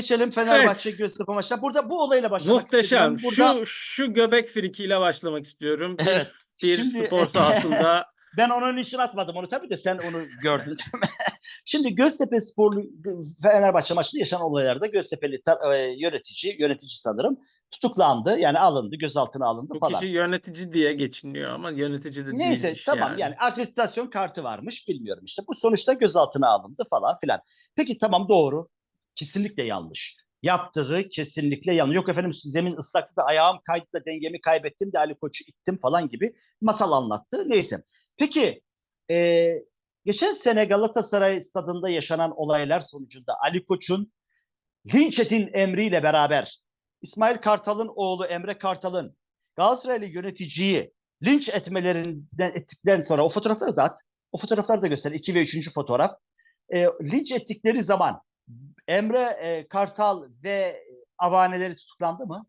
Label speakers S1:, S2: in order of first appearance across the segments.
S1: Geçelim Fenerbahçe
S2: Evet.
S1: Göztepe maçına. Burada bu olayla başlamak
S2: Muhteşem.
S1: Burada
S2: Şu şu göbek frikiyle başlamak istiyorum. Bir,
S1: Evet.
S2: bir
S1: Şimdi-
S2: spor sahasında
S1: ben onun için atmadım onu tabii de sen onu gördün. Şimdi Göztepe Sporlu Fenerbahçe maçında yaşanan olaylarda Göztepe'li e, yönetici, yönetici sanırım tutuklandı. Yani alındı, gözaltına alındı
S2: bu
S1: falan.
S2: kişi yönetici diye geçiniyor ama yönetici de
S1: Neyse
S2: değilmiş
S1: tamam yani. akreditasyon kartı varmış bilmiyorum işte. Bu sonuçta gözaltına alındı falan filan. Peki tamam doğru. Kesinlikle yanlış. Yaptığı kesinlikle yanlış. Yok efendim zemin ıslaktı da ayağım kaydı da dengemi kaybettim de Ali Koç'u ittim falan gibi masal anlattı. Neyse. Peki e, geçen sene Galatasaray stadında yaşanan olaylar sonucunda Ali Koç'un Linçet'in emriyle beraber İsmail Kartal'ın oğlu Emre Kartal'ın Galatasaraylı yöneticiyi linç etmelerinden ettikten sonra o fotoğrafları da at. O fotoğrafları da göster. 2 ve 3. fotoğraf. E, linç ettikleri zaman Emre e, Kartal ve avaneleri tutuklandı mı?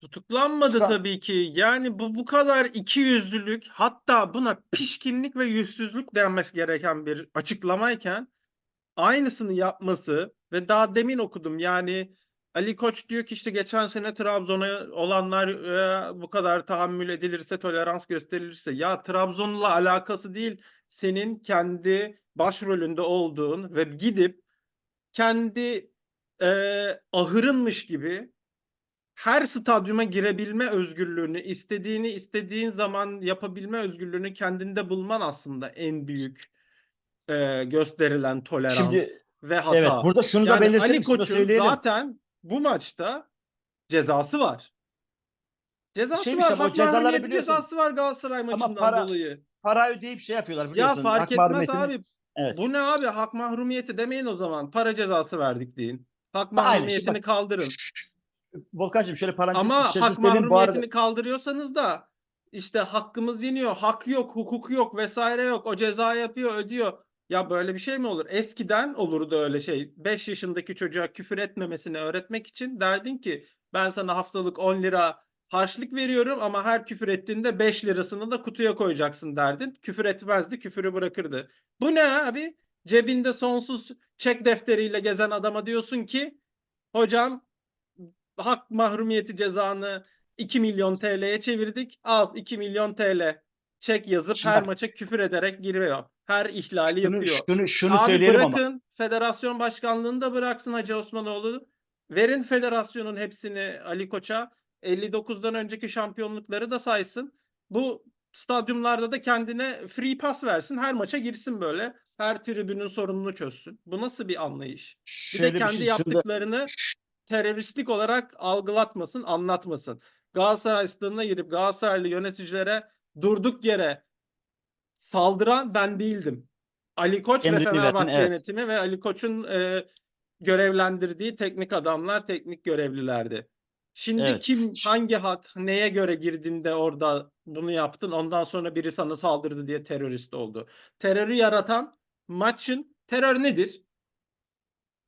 S2: Tutuklanmadı
S1: Tutuklan-
S2: tabii ki. Yani bu bu kadar ikiyüzlülük hatta buna pişkinlik ve yüzsüzlük denmesi gereken bir açıklamayken aynısını yapması ve daha demin okudum yani Ali Koç diyor ki işte geçen sene Trabzon'a olanlar e, bu kadar tahammül edilirse, tolerans gösterilirse ya Trabzon'la alakası değil. Senin kendi başrolünde olduğun ve gidip kendi e, ahırınmış gibi her stadyuma girebilme özgürlüğünü, istediğini istediğin zaman yapabilme özgürlüğünü kendinde bulman aslında en büyük e, gösterilen tolerans
S1: Şimdi-
S2: ve hata.
S1: Evet. Burada şunu da
S2: Yani
S1: belirtelim.
S2: Ali
S1: da
S2: Koç'un zaten bu maçta cezası var. Cezası
S1: Şeymiş
S2: var.
S1: ama o
S2: Hak
S1: cezaları
S2: cezası var Galatasaray maçından
S1: para-
S2: dolayı.
S1: Para ödeyip şey yapıyorlar
S2: Ya
S1: biliyorsun.
S2: fark
S1: hak
S2: etmez
S1: mahrumiyetini-
S2: abi.
S1: Evet.
S2: Bu ne abi? Hak mahrumiyeti demeyin o zaman. Para cezası verdik deyin. Hak
S1: aynı şey.
S2: mahrumiyetini
S1: Bak,
S2: kaldırın.
S1: Volkan'cığım şöyle parantez
S2: Ama
S1: içerisinde
S2: hak
S1: söyleyeyim. Bu arada-
S2: mahrumiyetini kaldırıyorsanız da işte hakkımız yeniyor, hak yok, hukuk yok vesaire yok. O ceza yapıyor, ödüyor. Ya böyle bir şey mi olur? Eskiden olurdu öyle şey. 5 yaşındaki çocuğa küfür etmemesini öğretmek için derdin ki ben sana haftalık 10 lira harçlık veriyorum ama her küfür ettiğinde 5 lirasını da kutuya koyacaksın derdin. Küfür etmezdi, küfürü bırakırdı. Bu ne abi? Cebinde sonsuz çek defteriyle gezen adama diyorsun ki hocam hak mahrumiyeti cezanı 2 milyon TL'ye çevirdik. Al 2 milyon TL. Çek yazıp
S1: Şimdi
S2: her maça küfür ederek giriyor. Her ihlali
S1: şunu,
S2: yapıyor.
S1: şunu, şunu
S2: Abi bırakın
S1: ama.
S2: federasyon başkanlığını da bıraksın Hacı Osmanoğlu. Verin federasyonun hepsini Ali Koç'a. 59'dan önceki şampiyonlukları da saysın. Bu stadyumlarda da kendine free pass versin. Her maça girsin böyle. Her tribünün sorununu çözsün. Bu nasıl bir anlayış? Bir
S1: Şöyle
S2: de kendi
S1: şey, şunu da-
S2: yaptıklarını teröristlik olarak algılatmasın, anlatmasın. Galatasaray stadına girip Galatasaraylı yöneticilere durduk yere saldıran ben değildim. Ali Koç ve
S1: Emrini veren,
S2: Fenerbahçe
S1: evet.
S2: yönetimi ve Ali Koç'un e, görevlendirdiği teknik adamlar, teknik görevlilerdi. Şimdi
S1: Evet.
S2: kim hangi hak neye göre girdiğinde orada bunu yaptın ondan sonra biri sana saldırdı diye terörist oldu. Terörü yaratan maçın terör nedir?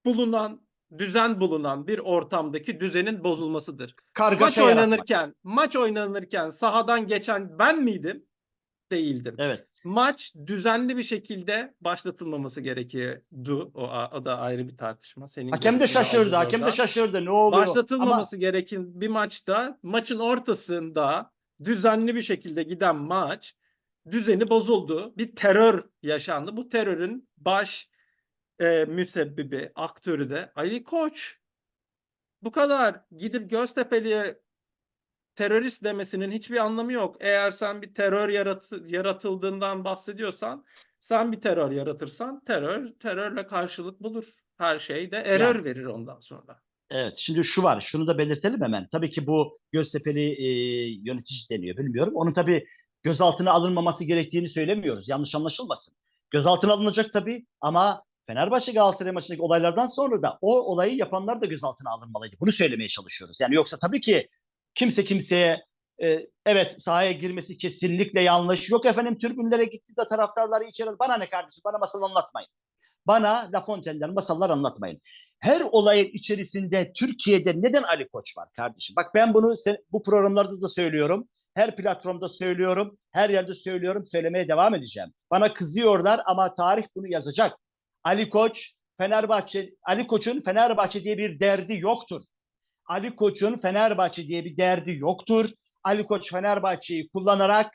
S2: Bulunan düzen bulunan bir ortamdaki düzenin bozulmasıdır.
S1: kargaşa
S2: maç
S1: yaratmak.
S2: oynanırken, maç oynanırken sahadan geçen ben miydim? Değildim.
S1: Evet.
S2: Maç düzenli bir şekilde başlatılmaması gerekiyordu. O, o da ayrı bir tartışma. Senin
S1: Hakem de
S2: görüşünü
S1: şaşırdı.
S2: alırız
S1: Hakem de
S2: oradan.
S1: şaşırdı. Ne oluyor?
S2: Başlatılmaması gereken bir maçta maçın ortasında düzenli bir şekilde giden maç düzeni bozuldu. Bir terör yaşandı. Bu terörün baş e, müsebbibi, aktörü de Ali Koç. Bu kadar. Gidip Göztepe'liye terörist demesinin hiçbir anlamı yok. Eğer sen bir terör yaratı- yaratıldığından bahsediyorsan, sen bir terör yaratırsan terör terörle karşılık bulur. Her şey de error verir ondan sonra.
S1: Evet, şimdi şu var, şunu da belirtelim hemen. Tabii ki bu Göztepe'li e, yönetici deniyor, bilmiyorum. Onun tabii gözaltına alınmaması gerektiğini söylemiyoruz. Yanlış anlaşılmasın. Gözaltına alınacak tabii ama Fenerbahçe Galatasaray maçındaki olaylardan sonra da o olayı yapanlar da gözaltına alınmalıydı. Bunu söylemeye çalışıyoruz. Yani yoksa tabii ki kimse kimseye e, evet sahaya girmesi kesinlikle yanlış. Yok efendim tribünlere gitti de taraftarları içeri. Bana ne kardeşim? Bana masal anlatmayın. Bana La Fontaine'den masallar anlatmayın her olayın içerisinde Türkiye'de neden Ali Koç var kardeşim? Bak ben bunu bu programlarda da söylüyorum. Her platformda söylüyorum. Her yerde söylüyorum. Söylemeye devam edeceğim. Bana kızıyorlar ama tarih bunu yazacak. Ali Koç Fenerbahçe Ali Koç'un Fenerbahçe diye bir derdi yoktur. Ali Koç'un Fenerbahçe diye bir derdi yoktur. Ali Koç Fenerbahçe'yi kullanarak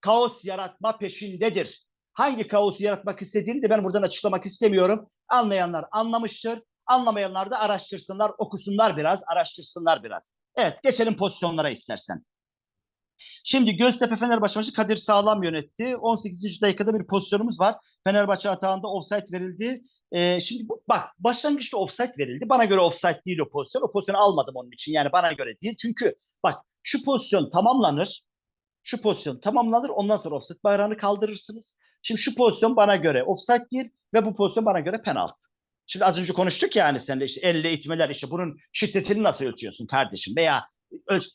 S1: kaos yaratma peşindedir. Hangi kaosu yaratmak istediğini de ben buradan açıklamak istemiyorum. Anlayanlar anlamıştır. Anlamayanlar da araştırsınlar, okusunlar biraz, araştırsınlar biraz. Evet, geçelim pozisyonlara istersen. Şimdi Göztepe Fenerbahçe maçı Kadir Sağlam yönetti. 18. dakikada bir pozisyonumuz var. Fenerbahçe hatağında offside verildi. Şimdi bu, bak başlangıçta offside verildi. Bana göre offside değil o pozisyon. O pozisyonu almadım onun için. Yani bana göre değil. Çünkü bak şu pozisyon tamamlanır. Şu pozisyon tamamlanır. Ondan sonra offside bayrağını kaldırırsınız. Şimdi şu pozisyon bana göre offside değil ve bu pozisyon bana göre penaltı. Şimdi az önce konuştuk ya hani seninle işte elle itmeler işte bunun şiddetini nasıl ölçüyorsun kardeşim veya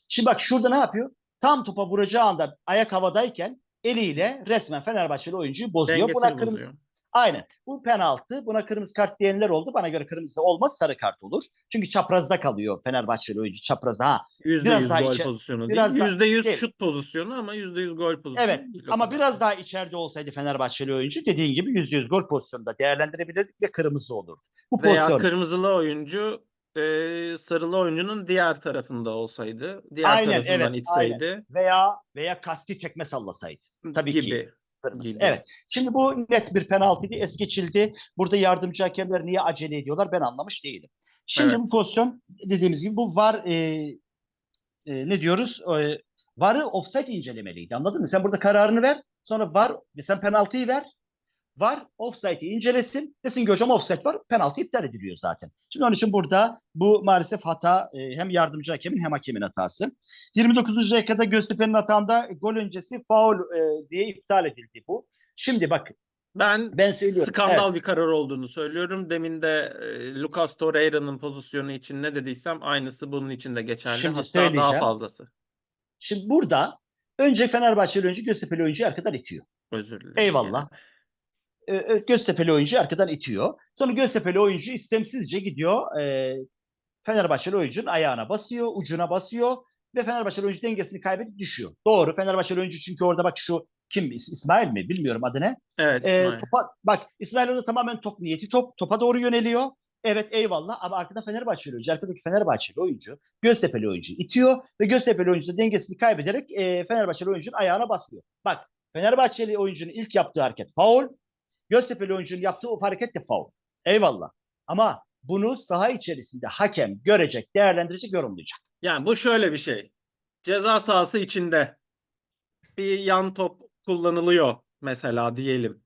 S1: şimdi bak şurada ne yapıyor? Tam topa vuracağı anda ayak havadayken eliyle resmen Fenerbahçeli oyuncuyu bozuyor. Buna
S2: Dengesini
S1: kırmızı
S2: bozuyor.
S1: Aynen. Bu penaltı. Buna kırmızı kart diyenler oldu. Bana göre kırmızı olmaz sarı kart olur. Çünkü çaprazda kalıyor Fenerbahçeli oyuncu çaprazda. Ha.
S2: Yüzde
S1: Biraz
S2: yüz
S1: daha
S2: gol
S1: içe-
S2: pozisyonu
S1: biraz
S2: değil.
S1: daha-
S2: Yüzde yüz
S1: değil.
S2: şut pozisyonu ama yüzde yüz gol pozisyonu
S1: Evet
S2: değil
S1: ama biraz daha içeride olsaydı Fenerbahçeli oyuncu dediğin gibi yüzde yüz gol pozisyonunda değerlendirebilirdik ve kırmızı olur. Bu
S2: Veya
S1: pozisyon.
S2: kırmızılı oyuncu e, sarılı oyuncunun diğer tarafında olsaydı, diğer
S1: Aynen,
S2: tarafından
S1: evet,
S2: itseydi
S1: veya veya kasti tekme sallasaydı. Tabii ki. Kırmızı. Evet. Şimdi bu net bir penaltıydı. Es geçildi. Burada yardımcı hakemler niye acele ediyorlar ben anlamış değilim. Şimdi
S2: Evet.
S1: bu pozisyon dediğimiz gibi bu var e, e, ne diyoruz? E, VAR'ı offside incelemeliydi. Anladın mı? Sen burada kararını ver. Sonra VAR sen penaltıyı ver. VAR offside'i incelesin. Desin ki hocam offside var. Penaltı iptal ediliyor zaten. Şimdi onun için burada bu maalesef hata e, hem yardımcı hakemin hem hakemin hatası. 29. dakikada Göztepe'nin hatağında gol öncesi faul e, diye iptal edildi bu. Şimdi bak
S2: Ben
S1: ben söylüyorum.
S2: skandal
S1: Evet.
S2: bir karar olduğunu söylüyorum. Demin de e, Lucas Torreira'nın pozisyonu için ne dediysem aynısı bunun için de geçerli.
S1: Şimdi
S2: Hatta daha fazlası.
S1: Şimdi burada önce Fenerbahçeli oyuncu Göztepe'li oyuncuyu arkadan itiyor.
S2: Özür dilerim.
S1: Eyvallah. Ee, e, Göztepe'li oyuncuyu arkadan itiyor. Sonra Göztepe'li oyuncu istemsizce gidiyor. E, Fenerbahçeli oyuncunun ayağına basıyor, ucuna basıyor ve Fenerbahçeli oyuncu dengesini kaybedip düşüyor. Doğru. Fenerbahçeli oyuncu çünkü orada bak şu kim İs- İsmail mi bilmiyorum adı ne.
S2: Evet
S1: Ee,
S2: İsmail.
S1: topa, bak İsmail orada tamamen top niyeti top topa doğru yöneliyor. Evet eyvallah ama arkada Fenerbahçeli oyuncu, arkadaki Fenerbahçeli oyuncu Göztepe'li oyuncu itiyor ve Göztepe'li oyuncu da dengesini kaybederek e, Fenerbahçeli oyuncunun ayağına basıyor. Bak Fenerbahçeli oyuncunun ilk yaptığı hareket faul, Göztepe'li oyuncunun yaptığı o hareket de faul. Eyvallah. Ama bunu saha içerisinde hakem görecek, değerlendirecek, yorumlayacak.
S2: Yani bu şöyle bir şey. Ceza sahası içinde bir yan top kullanılıyor mesela diyelim.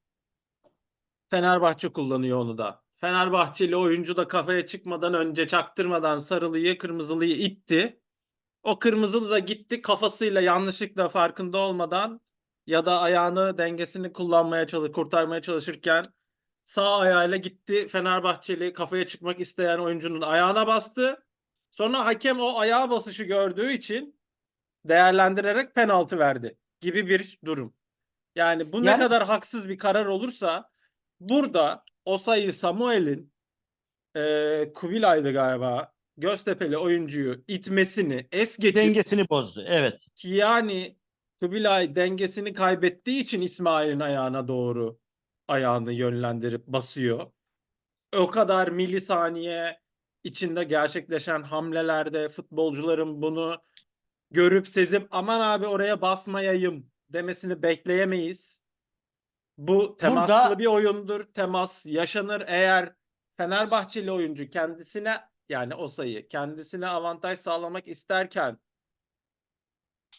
S2: Fenerbahçe kullanıyor onu da. Fenerbahçeli oyuncu da kafaya çıkmadan önce çaktırmadan sarılıyı kırmızılıyı itti. O kırmızılı da gitti kafasıyla yanlışlıkla farkında olmadan ya da ayağını dengesini kullanmaya çalış kurtarmaya çalışırken sağ ayağıyla gitti Fenerbahçeli kafaya çıkmak isteyen oyuncunun ayağına bastı. Sonra hakem o ayağa basışı gördüğü için değerlendirerek penaltı verdi gibi bir durum. Yani bu ne
S1: Yani-
S2: kadar haksız bir karar olursa burada Osayi Samuel'in eee Kubilay'dı galiba Göztepe'li oyuncuyu itmesini es geçip
S1: Dengesini bozdu. Evet.
S2: ki yani Kubilay dengesini kaybettiği için İsmail'in ayağına doğru ayağını yönlendirip basıyor. O kadar milisaniye içinde gerçekleşen hamlelerde futbolcuların bunu görüp sezip aman abi oraya basmayayım demesini bekleyemeyiz. Bu temaslı
S1: Burada-
S2: bir oyundur. Temas yaşanır eğer Fenerbahçeli oyuncu kendisine yani o sayı kendisine avantaj sağlamak isterken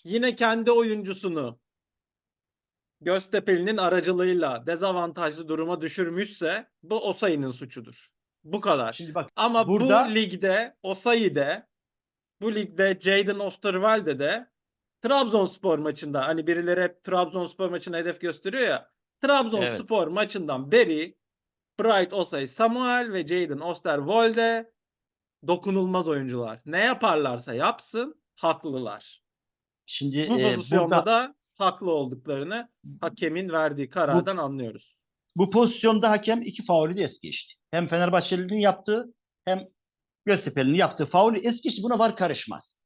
S2: yine kendi oyuncusunu Göztepe'linin aracılığıyla dezavantajlı duruma düşürmüşse bu Osayi'nin suçudur. Bu kadar.
S1: Şimdi bak
S2: Ama
S1: burada-
S2: bu ligde Osayi'de bu ligde Jadon Osterwalde de Trabzonspor maçında hani birileri hep Trabzonspor maçına hedef gösteriyor ya. Trabzonspor maçından beri Bright Osay Samuel ve Jadon Osterwalde dokunulmaz oyuncular. Ne yaparlarsa yapsın haklılar.
S1: Şimdi
S2: Bu
S1: e,
S2: pozisyonda
S1: burada-
S2: da haklı olduklarını hakemin verdiği karardan anlıyoruz.
S1: Bu pozisyonda hakem iki faulü de es geçti. Hem Fenerbahçeli'nin yaptığı hem Göztepe'nin yaptığı faulü es geçti. Buna var karışmaz.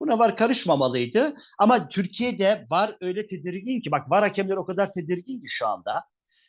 S1: Buna var karışmamalıydı. Ama Türkiye'de var öyle tedirgin ki bak var hakemler o kadar tedirgin ki şu anda.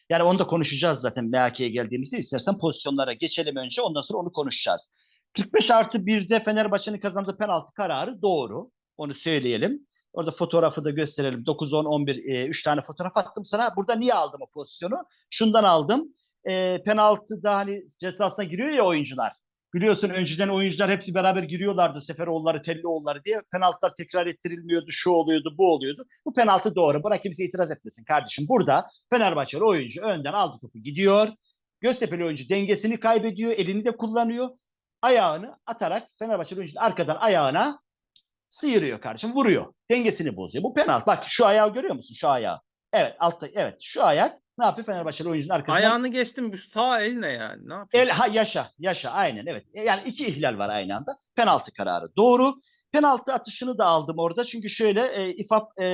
S1: Yani onu da konuşacağız zaten MHK'ye geldiğimizde. İstersen pozisyonlara geçelim önce ondan sonra onu konuşacağız. 45 artı 1'de Fenerbahçe'nin kazandığı penaltı kararı doğru. Onu söyleyelim. Orada fotoğrafı da gösterelim. 9, 10, 11, 3 tane fotoğraf attım sana. Burada niye aldım o pozisyonu? Şundan aldım. E, penaltıda hani cezasına giriyor ya oyuncular. Biliyorsun önceden oyuncular hepsi beraber giriyorlardı. Seferoğulları, Tellioğulları diye. Penaltılar tekrar ettirilmiyordu. Şu oluyordu, bu oluyordu. Bu penaltı doğru. Bırak kimse itiraz etmesin kardeşim. Burada Fenerbahçeli oyuncu önden aldı topu gidiyor. Göztepe'li oyuncu dengesini kaybediyor. Elini de kullanıyor. Ayağını atarak Fenerbahçeli oyuncu arkadan ayağına sıyırıyor kardeşim. Vuruyor. Dengesini bozuyor. Bu penaltı. Bak şu ayağı görüyor musun? Şu ayağı. Evet altta evet şu ayak ne yapıyor Fenerbahçeli oyuncunun arkasından
S2: Ayağını geçtim bu sağ el ne yani? Ne yapıyor?
S1: El ha yaşa yaşa aynen evet. E, Yani iki ihlal var aynı anda. Penaltı kararı doğru. Penaltı atışını da aldım orada çünkü şöyle e, İFAP e,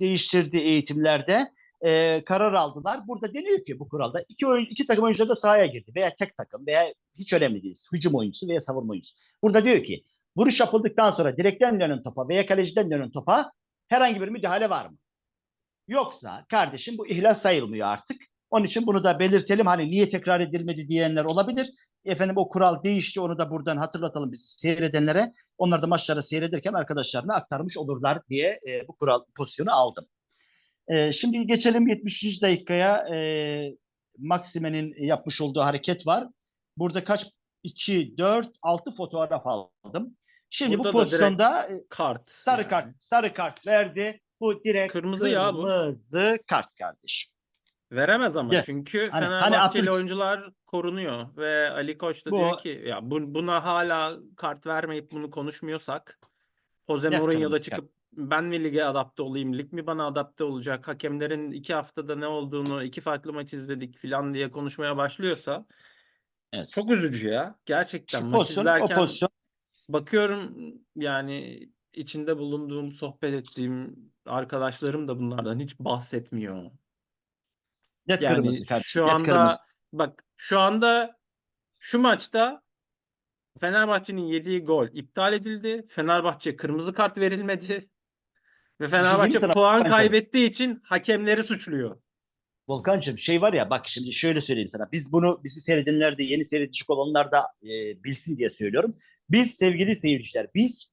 S1: değiştirdi eğitimlerde e, karar aldılar. Burada deniyor ki bu kuralda iki oyun iki takım oyuncuları da sahaya girdi veya tek takım veya hiç önemli değil. Hücum oyuncusu veya savunma oyuncusu. Burada diyor ki vuruş yapıldıktan sonra direkten dönen topa veya kaleciden dönen topa herhangi bir müdahale var mı? Yoksa kardeşim bu ihlal sayılmıyor artık. Onun için bunu da belirtelim. Hani niye tekrar edilmedi diyenler olabilir. Efendim o kural değişti. Onu da buradan hatırlatalım biz seyredenlere. Onlar da maçları seyrederken arkadaşlarına aktarmış olurlar diye e, bu kural pozisyonu aldım. E, şimdi geçelim 70. dakikaya. E, Maksime'nin yapmış olduğu hareket var. Burada kaç? 2, 4, 6 fotoğraf aldım. Şimdi
S2: Burada
S1: bu pozisyonda e,
S2: Kart.
S1: sarı
S2: yani.
S1: kart sarı kart verdi. Bu direkt
S2: Kırmızı ya bu.
S1: Kırmızı kart kardeşim.
S2: Veremez ama
S1: Evet.
S2: çünkü
S1: Hani- hani
S2: Fenerbahçeli
S1: Abdül-
S2: oyuncular korunuyor ve Ali Koç da
S1: Bu-
S2: diyor ki ya bu, buna hala kart vermeyip bunu konuşmuyorsak Jose Mourinho da
S1: kırmızı
S2: çıkıp ben mi lige adapte olayım, lig mi bana adapte olacak, hakemlerin iki haftada ne olduğunu, iki farklı maç izledik falan diye konuşmaya başlıyorsa
S1: Evet.
S2: çok üzücü ya. Gerçekten
S1: Şu
S2: maç
S1: pozisyon, o
S2: izlerken
S1: pozisyon
S2: bakıyorum yani içinde bulunduğum, sohbet ettiğim arkadaşlarım da bunlardan hiç bahsetmiyor.
S1: net
S2: Yani
S1: kırmızı kardeşim.
S2: şu anda
S1: kırmızı.
S2: bak şu anda şu maçta Fenerbahçe'nin yediği gol iptal edildi. Fenerbahçe kırmızı kart verilmedi. Ve Fenerbahçe
S1: şey sana?
S2: puan
S1: Bence.
S2: kaybettiği için hakemleri suçluyor.
S1: Volkan'cığım şey var ya bak şimdi şöyle söyleyeyim sana. Biz bunu bizi seyredenler de yeni seyredecek olanlar da e, bilsin diye söylüyorum. Biz sevgili seyirciler biz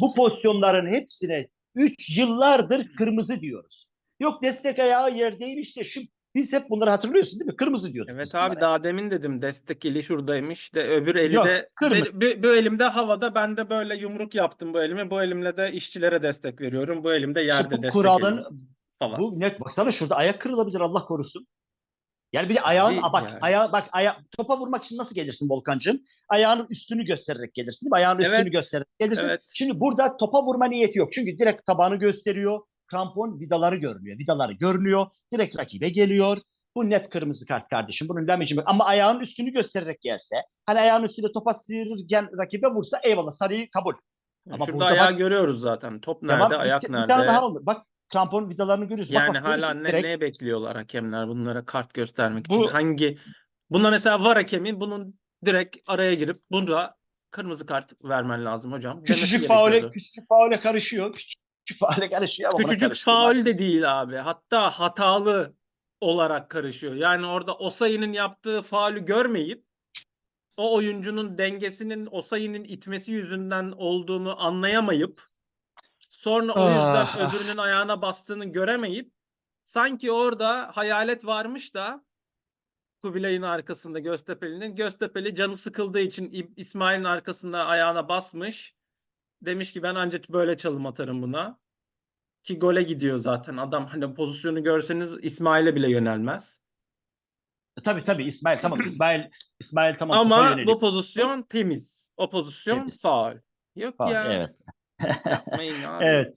S1: bu pozisyonların hepsine 3 yıllardır kırmızı diyoruz. Yok destek ayağı yerdeymiş de şu biz hep bunları hatırlıyorsun değil mi? Kırmızı diyorduk.
S2: Evet abi
S1: bunlara.
S2: daha demin dedim destek eli şuradaymış de öbür eli
S1: Yok,
S2: de
S1: kırmızı.
S2: elimde havada ben de böyle yumruk yaptım bu elime. Bu elimle de işçilere destek veriyorum. Bu elimde yerde
S1: bu
S2: destek
S1: kuralın
S2: falan.
S1: bu net baksana şurada ayak kırılabilir Allah korusun. Yani bir de ayağın a bak
S2: yani.
S1: ayağı bak aya topa vurmak için nasıl gelirsin Volkancığım? Ayağının üstünü göstererek gelirsin değil mi? Ayağının üstünü
S2: Evet,
S1: göstererek gelirsin.
S2: evet.
S1: Şimdi burada topa vurma niyeti yok. Çünkü direkt tabanı gösteriyor. Krampon vidaları görünüyor. Vidaları görünüyor. Direkt rakibe geliyor. Bu net kırmızı kart kardeşim. Bunun demeci yok. Ama ayağın üstünü göstererek gelse, hani ayağın üstüne topa sıyırırken rakibe vursa eyvallah sarıyı kabul. Ama
S2: Şurada
S1: burada
S2: ayağı
S1: bak-
S2: görüyoruz zaten. Top nerede,
S1: Tamam, bir-
S2: ayak
S1: bir,
S2: nerede?
S1: tane daha oldu. Bak krampon vidalarını görüyorsun.
S2: Yani
S1: bak,
S2: hala ne,
S1: direkt.
S2: ne bekliyorlar hakemler bunlara kart göstermek
S1: Bu-
S2: için? Hangi buna mesela var hakemin bunun direkt araya girip bunda kırmızı kart vermen lazım hocam.
S1: Küçücük faule, küçücük faule karışıyor. Küçücük faule karışıyor ama buna
S2: Küçücük faul de değil abi. Hatta hatalı olarak karışıyor. Yani orada Osayi'nin yaptığı faulü görmeyip o oyuncunun dengesinin Osayi'nin itmesi yüzünden olduğunu anlayamayıp sonra o yüzden
S1: Ah,
S2: öbürünün ayağına bastığını göremeyip sanki orada hayalet varmış da Kubilay'ın arkasında Göztepe'linin Göztepe'li canı sıkıldığı için İsmail'in arkasında ayağına basmış. Demiş ki ben ancak böyle çalım atarım buna. Ki gole gidiyor zaten. Adam hani pozisyonu görseniz İsmail'e bile yönelmez.
S1: Tabii tabii İsmail tamam İsmail İsmail tamam
S2: Ama bu pozisyon temiz. O pozisyon
S1: Temiz.
S2: faul. Yok
S1: Faul,
S2: ya.
S1: Evet.
S2: Yapmayın abi.
S1: Evet.